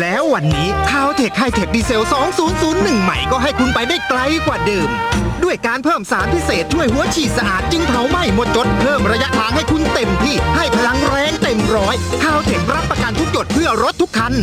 แล้ววันนี้ข้าวเทคไฮเทคดีเซล 2001 ใหม่ก็ให้คุณไปได้ไกลกว่าเดิม ด้วยการเพิ่มสารพิเศษช่วยหัวฉีดสะอาดจึงเผาไหม้หมดจด เพิ่มระยะทางให้คุณเต็มที่ให้พลังแรงเต็มร้อยข้าวเทครับประกันทุกจดเพื่อรถทุกคัน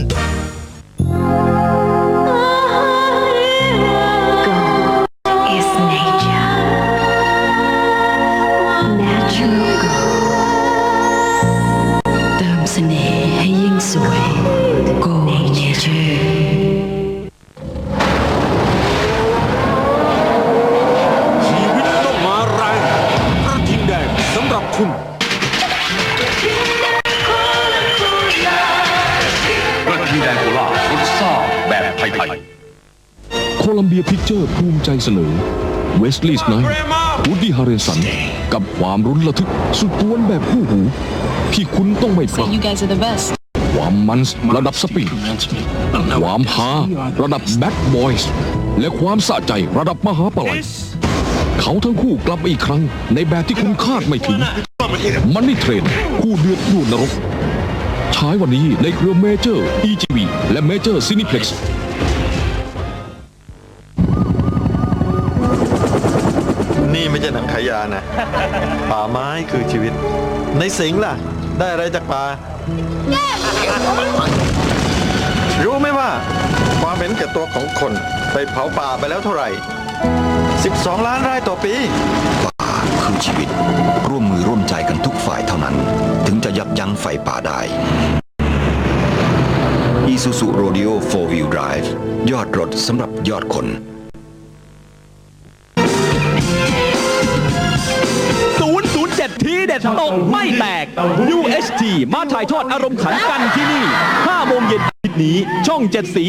งสำหรับคุณ กระทิงแดงโคราชรสซ่าแบบไทยโคลัมเบียพิกเจอร์ภูมิใจเสนอเวสลีย์สไนท์วูดดี้ฮาร์เรนสัน กับความรุนระทึกสุดกวนแบบคู่หูที่คุณต้องไม่พลาด You guys are the best. ความมันส์ระดับสปีด ความฮาระดับแบดบอยส์และความสะใจระดับมหาปลัย เขาทั้งคู่กลับมาอีกครั้ง ในแบบที่คุณคาดไม่ถึง มันนี่เทรนคู่เดือดดูนรกฉายวันนี้ในเครือเมเจอร์ EGV และเมเจอร์ซินิเพล็กซ์นี่ไม่ใช่หนังขายานะ ป่าไม้คือชีวิต ในสิงห์ล่ะ ได้อะไรจากป่ารู้ไหมว่า ความเห็นแก่ตัวของคนไปเผาป่าไปแล้วเท่าไหร่ 12 ล้านไร่ต่อปี ป่าคือชีวิต ร่วมมือร่วมใจกันทุกฝ่ายเท่านั้น ถึงจะยับยั้งไฟป่าได้ Isuzu Rodeo 4 Wheel Drive ยอดรถสำหรับยอดคน 007 ทีเด็ดตกไม่แตก UHT มาถ่ายทอดอารมณ์ขันกันที่นี่ 5 โมงเย็นอาทิตย์นี้ ช่อง 7 สี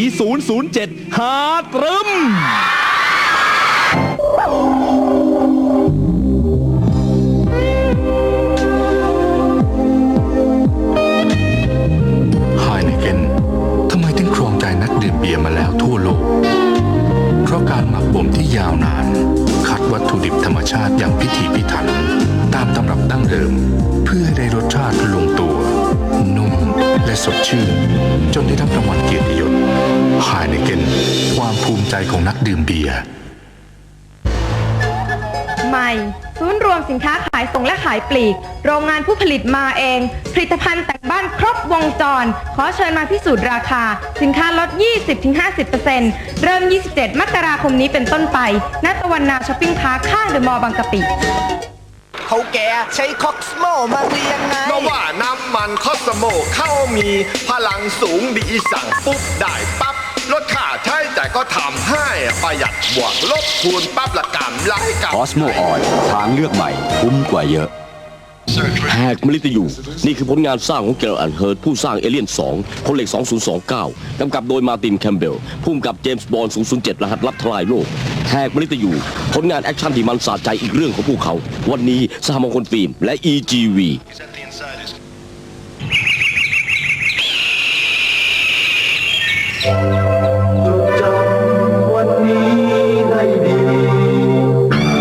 007 หาตรึม ไฮเนเกนทำไมถึงครองใจนักดื่มเบียร์มาแล้วทั่วโลก เพราะการหมักบ่มที่ยาวนาน คัดวัตถุดิบธรรมชาติอย่างพิถีพิถัน ตามตำรับดั้งเดิม เพื่อให้ได้รสชาติลงตัว นุ่มและสดชื่น จนได้รับรางวัลเกียรติยศไฮเนเกนความภูมิใจของนักดื่มเบียร์ ใหม่ ศูนย์รวมสินค้าขายส่งและขายปลีก โรงงานผู้ผลิตมาเอง ผลิตภัณฑ์แต่งบ้านครบวงจร ขอเชิญมาพิสูจน์ราคา สินค้าลด 20-50%เริ่ม 27 มกราคมนี้เป็นต้นไปณตะวันนาช้อปปิ้งพาร์คข้างเดอะมอลล์บางกะปิเขาแกใช้คอกสโมมาเรียงไงเพราะว่าน้ำมันคอสโมเข้ามีพลังสูงดีสั่งปุ๊บได้ปั๊บ ลดค่าใช้จ่ายก็ทำให้ประหยัดบวกลบคูณปั๊บละกำไรกับคอสโมออยทางเลือกใหม่คุ้มกว่าเยอะ แหกมลิตยู นี่คือผลงานสร้างของเกลอันเฮิร์ตผู้สร้างเอเลียน 2 คนเหล็ก 2029 กำกับโดยมาตินแคมเบลผู้กำกับเจมส์บอล007 รหัสลับทลายโลกแหกมลิตยู ผลงานแอคชั่นที่มันสะใจอีกเรื่องของพวกเขา วันนี้สหมงคลฟิล์มและ EGV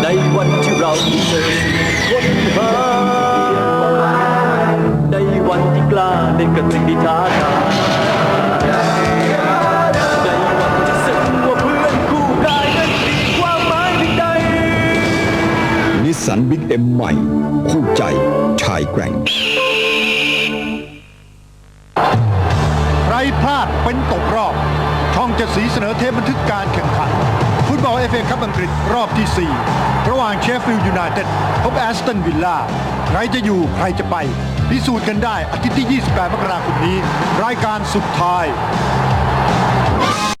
ในวันที่เราเจอค้นหาในวันที่กล้าเล่นกับสิ่งที่ท้าทายในวันที่ซึ้งว่าเพื่อนคู่กายนั้นมีความหมายเพียงใดนิสสันบิ๊กเอ็มใหม่ คู่ใจชายแกร่ง พลาดเป็นตกรอบ ช่องจะสีเสนอเทปบันทึกการแข่งขัน ฟุตบอลเอฟเอคัพอังกฤษรอบที่ 4 ระหว่างเชฟฟิลด์ยูไนเต็ดพบแอสตันวิลล่าใครจะอยู่ใครจะไปพิสูจน์กันได้อาทิตย์ที่ 28 มกราคมนี้ รายการสุดท้าย